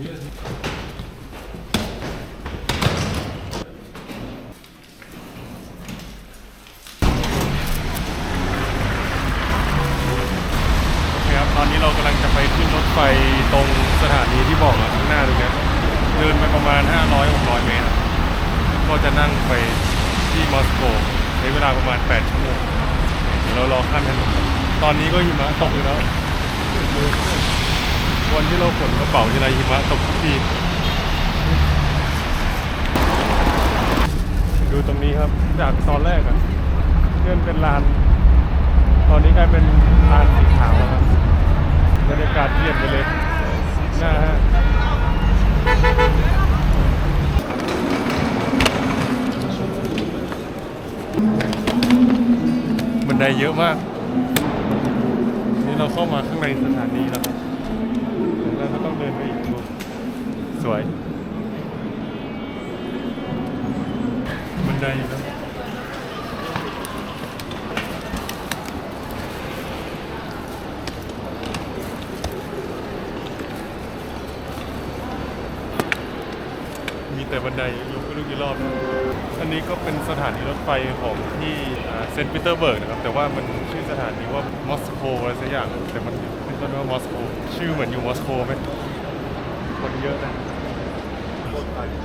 โอเคครับตอนนี้เรากำลังจะไปขึ้นรถไฟตรงสถานีที่บอกอะข้างหน้าตรงเนี้ยเดินไปประมาณ 500-600 เมตรอะก็จะนั่งไปที่มอสโกใช้เวลาประมาณ 8 ชั่วโมงเดี๋ยวเรารอขั้นถนนตอนนี้ก็หิมะตกอยู่แล้ว วันที่เราขนกระเป๋าที่ไรหิมะตกทุกทีดูตรงนี้ครับ จากตอนแรกอะเลื่อนเป็นลาน ตอนนี้กลายเป็นลานสีขาวแล้วครับบรรยากาศเปลี่ยนไปเลยนะฮะบันไดเยอะมาก นี่เราเข้ามาข้างในสถานีแล้วครับแล้วก็ต้องเดินไปอีกดู สวยบันไดอยู่แล้วมีแต่บันไดยกไม่รู้กี่รอบ อันนี้ก็เป็นสถานีรถไฟของที่เซนต์ปีเตอร์เบิร์กนะครับ แต่ว่ามันชื่อสถานีว่ามอสโกอะไรสักอย่าง แต่มันขึ้นต้นว่ามอสโกชื่อเหมือนอยู่มอสโกไหมคนเยอะนะ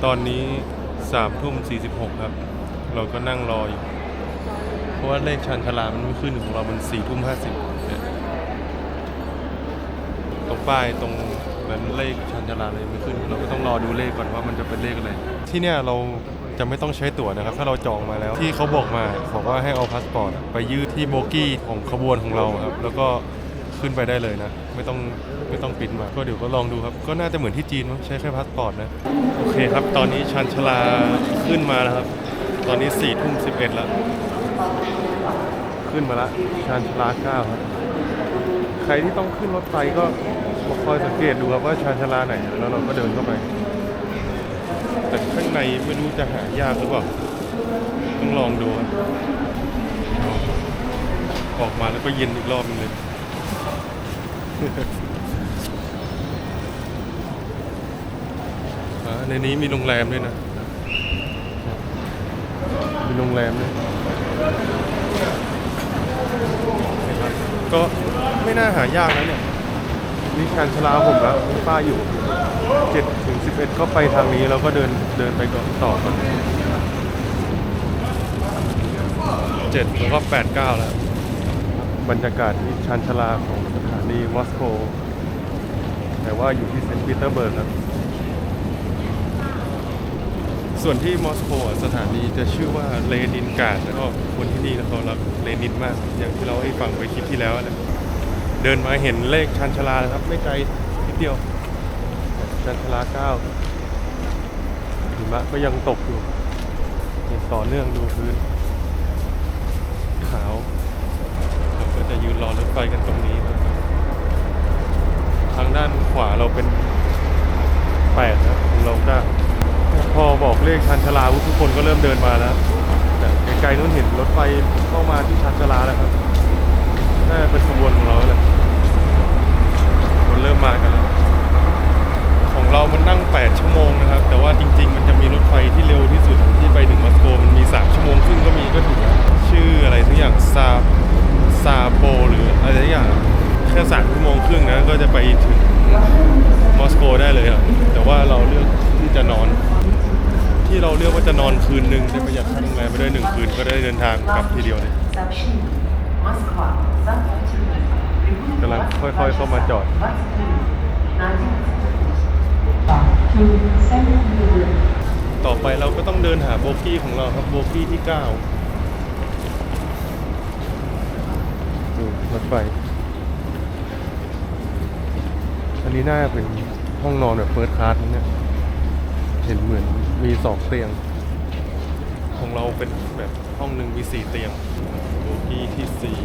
ตอนนี้สามทุ่มสี่สิบหกครับ เราก็นั่งรออยู่ เพราะว่าเลขชันชาลามันไม่ขึ้นของเรามันสี่ทุ่มห้าสิบเนี่ยตรงป้ายตรงนั้นเลขชันชาลาเลยไม่ขึ้น เราก็ต้องรอดูเลขก่อนว่ามันจะเป็นเลขอะไร ที่เนี่ยเราจะไม่ต้องใช้ตั๋วนะครับ ถ้าเราจองมาแล้วที่เขาบอกมาบอกว่าให้เอาพาสปอร์ตไปยื่นที่โบกี้ของขบวนของเราครับ แล้วก็ขึ้นไปได้เลยนะ ไม่ต้อง ไม่ต้องปิ้นมาก็เดี๋ยวก็ลองดูครับ ก็น่าจะเหมือนที่จีนมั้งใช้แค่พาสปอร์ตนะ โอเคครับ ตอนนี้ชันชลาขึ้นมาแล้วครับ ตอนนี้สี่ทุ่มสิบเอ็ดแล้ว ขึ้นมาละชันชลาเก้าครับ ใครที่ต้องขึ้นรถไฟก็คอยสังเกตดูครับว่าชานชลาไหน แล้วเราก็เดินเข้าไป แต่ข้างในไม่รู้จะหายากหรือเปล่า ต้องลองดูครับออกมาแล้วก็เย็นอีกรอบนึงเลย อ่า ในนี้มีโรงแรมด้วยนะ มีโรงแรมด้วยก็ไม่น่าหายากนะเนี่ย นี่ชานชลาผมแล้วมีป้ายอยู่7ถึง11ก็ไปทางนี้แล้วก็เดินเดินไปก่อนต่อก่อน7แล้วก็8 9แล้ว บรรยากาศที่ชานชลาของสถานีมอสโกแต่ว่าอยู่ที่เซนต์ปีเตอร์เบิร์กครับ ส่วนที่มอสโกสถานีจะชื่อว่าเลนินกราดแล้วก็คนที่นี่เขารักเลนินมาก อย่างที่เราให้ฟังไปคลิปที่แล้วแหละเดินมาเห็นเลขชันชลาครับ ไม่ไกลนิดเดียว ชันชลาเก้าหิมะก็ยังตกอยู่ยังต่อเนื่องดูพื้น ขาวเราก็จะยืนรอรถไฟกันตรงนี้ทางด้านขวาเราเป็นแปดนะลงได้ พอบอกเลขชันชลาทุกคนก็เริ่มเดินมาแล้วไกลๆนู้นเห็นรถไฟเข้ามาที่ชันชลาแล้วครับ คืนหนึ่งได้ประหยัดค่าโรงแรมไปด้วยหนึ่งคืนก็ได้เดินทางกลับทีเดียวเลยกำลังค่อย ๆ เข้ามาจอดต่อไปเราก็ต้องเดินหาโบกี้ของเราครับโบกี้ที่เก้าดูรถไฟอันนี้น่าเป็นห้องนอนแบบเฟิร์สคลาสเนี่ยเห็นเหมือนมีสองเตียง ของเราเป็นแบบห้องหนึ่งมีสี่เตียงโบกี้ที่สี่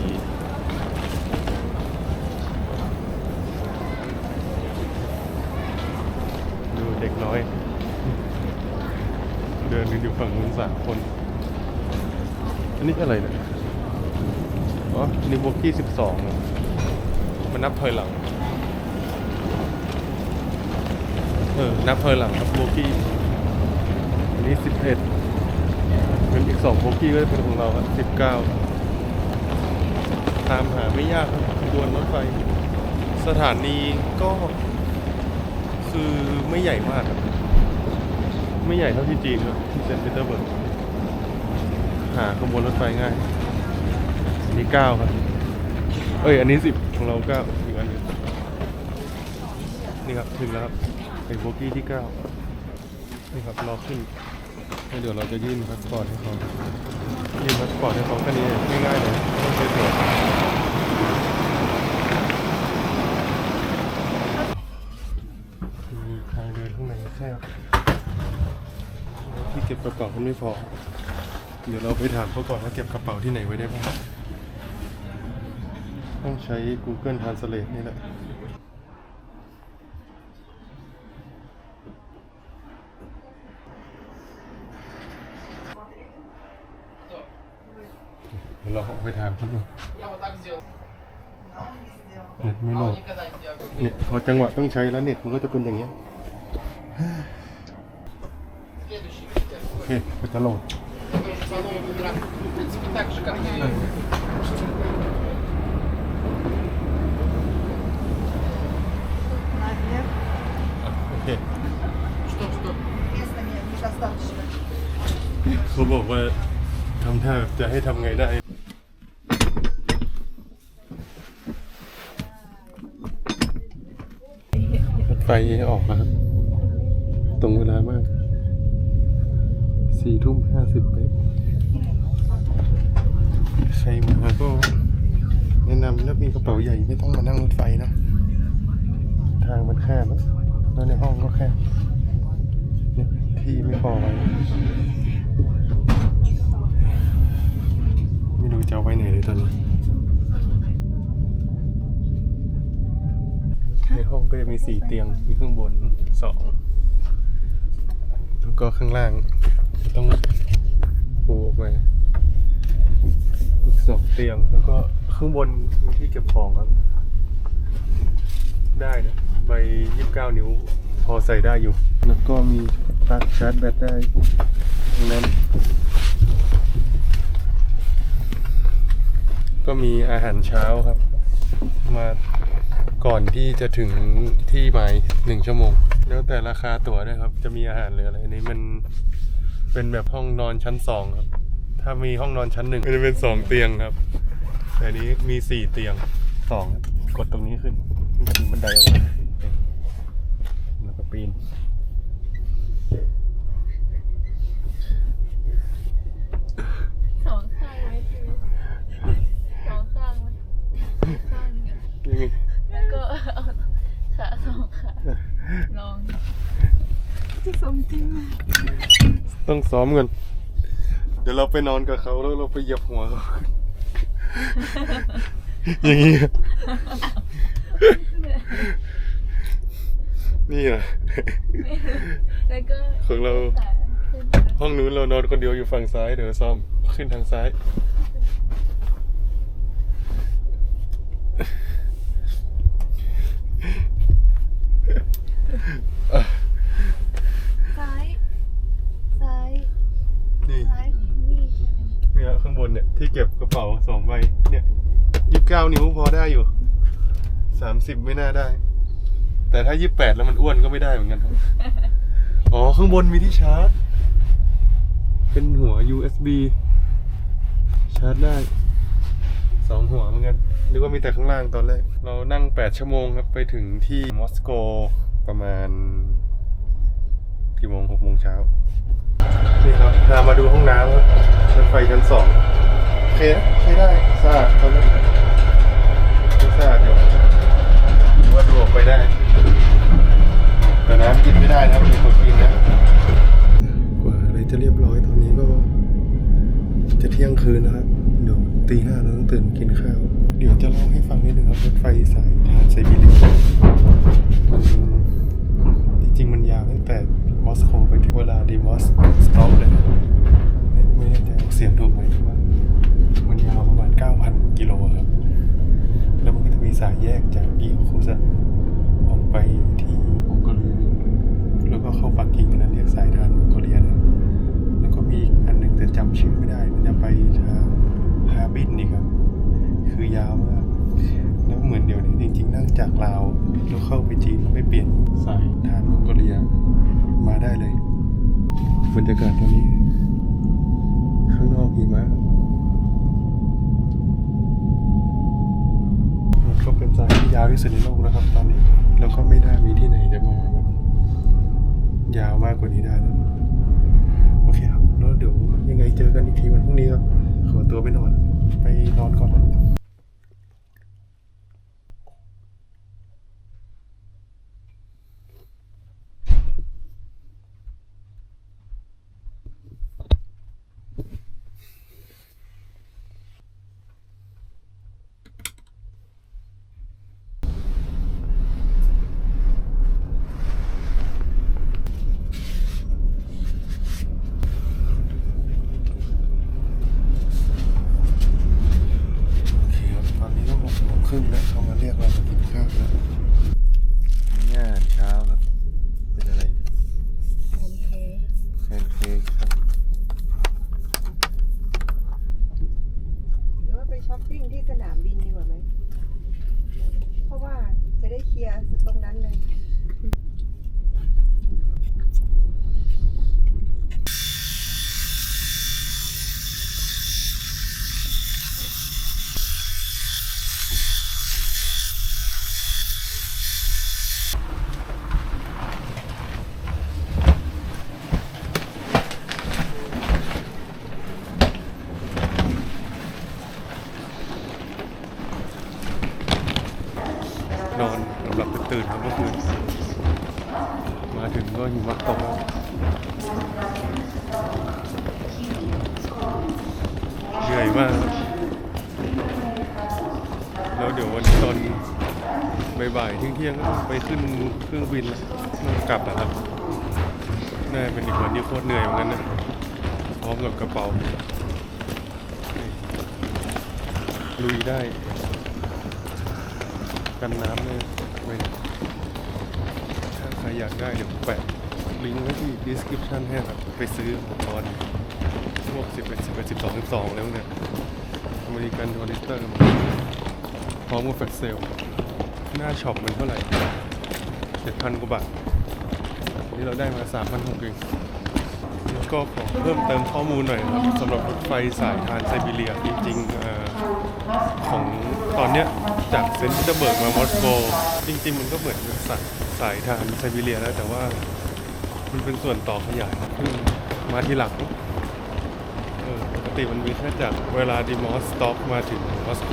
ดูเด็กน้อย เดินอยู่ฝั่งนู้นสามคน อันนี้อะไรเนี่ยอ๋อนี่โบกี้สิบสองมันนับถอยหลังในออ นับเพอหลังครับโบกี้อันนี้สิบเอ็ด อีกสองโบกี้ก็จะเป็นของเราครับสิบเก้าตามหาไม่ยากครับขบวนรถไฟ สถานีก็คือไม่ใหญ่มากครับไม่ใหญ่เท่าที่จีนครับที่เซนต์ปีเตอร์เบิร์กหาขบวนรถไฟง่ายอันนี้เก้าครับ เอ้ย อันนี้สิบของเราเก้าอีกอันหนึงนี่ครับ ถึงแล้วครับเป็นโบกี้ที่เก้านี่ครับรอขึ้น แล้วเดี๋ยวเราจะยื่นพาสปอร์ตให้เขายื่นพาสปอร์ตให้เขาแค่นี้งง่ายๆเลยไม่ต้องใช้ตั๋วมีทางเดินข้างในแคบที่เก็บกระเป๋ามันไม่พอ เดี๋ยวเราไปถามเขาก่อนว่าเก็บกระเป๋าที่ไหนไว้ได้บ้างต้องใช้ Google Translate นี่แหละ ไปถามเขาดูเน็ตไม่โหลดเนี่ยพอจังหวะต้องใช้แล้วเน็ตมันก็จะเป็นอย่างเงี้ย โอเคก็จะโหลด В принципе, так же, как и โอเค что, что. Места нет, недостаточно. เขาบอกว่าทำท่าแบบจะให้ทำไงได้ ฟออกแล้วครับ ตรงเวลามาก สี่ทุ่มห้าสิบเป๊ะใครมาก็แนะนำถ้ามีกระเป๋าใหญ่ไม่ต้องมานั่งรถไฟนะ ทางมันแคบอะแล้วในห้องก็แคบเนี่ยที่ไม่พอไว้ไม่รู้จะเอาไว้ไหนเลยตอนนี้ ในห้องก็จะมีสี่เตียง มีข้างบนสอง แล้วก็ข้างล่าง ต้องปูออกมาอีกสองเตียง แล้วก็ข้างบนมีที่เก็บของครับ ได้นะ ใบยี่สิบเก้านิ้ว พอใส่ได้อยู่ แล้วก็มีปลั๊กชาร์จแบตได้ตรงนั้น ก็มีอาหารเช้าครับ มา ก่อนที่จะถึงที่หมายหนึ่งชั่วโมง แล้วแต่ราคาตั๋วด้วยครับ จะมีอาหารหรืออะไรอันนี้มันเป็นแบบห้องนอนชั้นสองครับ ถ้ามีห้องนอนชั้นหนึ่งก็จะเป็นสองเตียงครับ แต่อันนี้มีสี่เตียงสองครับกดตรงนี้ขึ้นนี่คือบันไดออกมาแล้วก็ปีน สองข้างไว้คือสองข้างไว้ข้างเนี้ย ยังไง แล้วก็เอาขาสองขา ลองจะสมจริงไหมต้องซ้อมกันเดี๋ยวเราไปนอนกับเขาแล้วเราไปเหยียบหัวเขาอย่างนี้อะนี่อะแล้วก็ของเราขาขึ้นมาห้องนู้นเรานอนคนเดียวอยู่ฝั่งซ้าย เดี๋ยวซ้อมขึ้นทางซ้าย ซ้าย ซ้าย นี่ ซ้ายนี่ใช่ไหม เนี่ยข้างบนเนี่ยที่เก็บกระเป๋าสองใบเนี่ยยี่สิบเก้านิ้วพอได้อยู่ สามสิบไม่น่าได้ แต่ถ้ายี่สิบแปดแล้วมันอ้วนก็ไม่ได้เหมือนกันครับ อ๋อ ข้างบนมีที่ชาร์จ เป็นหัว USB ชาร์จได้สองหัวเหมือนกันนึกว่ามีแต่ข้างล่างตอนแรก เรานั่ง 8 ชั่วโมงครับ ไปถึงที่มอสโกประมาณกี่โมงหกโมงเช้า นี่ครับพามาดูห้องน้ำครับรถไฟชั้นสองโอเคนะใช้ได้สะอาดตอนนี้ไม่สะอาดอยู่ คืนนะครับ เดี๋ยวตีห้าเราต้องตื่นกินข้าว เดี๋ยวจะเล่าให้ฟังนิดนึงครับรถไฟสายทานไซบีเรียจริงๆมันยาวตั้งแต่มอสโกไปถึงเวลาดีมอสสต็อปเลยนะเนี่ยไม่แน่ใจออกเสียงถูกไหมว่า ได้เลยบรรยากาศตอนนี้ ข้างนอกหิมะมันก็เป็นสายที่ยาวที่สุดในโลกนะครับ ตอนนี้ แล้วก็ไม่ได้มีที่ไหนจะมาแบบยาวมากกว่านี้ได้แล้วโอเคครับ แล้วเดี๋ยวยังไงเจอกันอีกทีวันพรุ่งนี้ครับ ขอตัวไปนอน ไปนอนก่อนนะ โอเคครับ ตอนนี้ก็หกโมงครึ่งแล้วเขามาเรียกเรามากินข้าวแล้วนี่อาหารเช้าครับ เป็นอะไรเนี่ย โอเค แพนเค้กครับ หรือว่าไปช้อปปิ้งที่สนามบินดีกว่าไหม เพราะว่าจะได้เคลียร์ตรงนั้นเลย นอนหลับตื่นครับเมื่อคืนมาถึงก็หิมะตกเหนื่อยมาก แล้วเดี๋ยววันนี้ตอนบ่ายๆเที่ยงๆก็ต้องไปขึ้นเครื่องบินแล้วกลับนะครับน่าจะเป็นอีกวันที่โคตรเหนื่อยเหมือนกันนะพร้อมกับกระเป๋าลุยได้ กันน้ำเลยไว้ถ้าใครอยากได้เดี๋ยวแปะลิงก์ไว้ที่ description ให้ครับไปซื้ออุปกรณ์พวก11 11 12 12 แล้วเนี่ยอเมริกันทอริสเตอร์พร้อมกับแฟลชเซลหน้าช็อปมันเท่าไหร่ 7,000 กว่าบาทนี่เราได้มา 3,600เองแล้วก็ขอเพิ่มเติมข้อมูลหน่อยครับสำหรับรถไฟสายทานไซบีเรียจริงๆเอ่อ ของตอนเนี้ยจากเซนต์ปีเตอร์เบิร์กมามอสโก จริง ๆ มันก็เหมือนกับสายสายทางไซบีเรียแล้วแต่ว่ามันเป็นส่วนต่อขยายมาทีหลังปกติมันมีแค่จากเวลาดีมอสสต็อกมาถึงมอสโก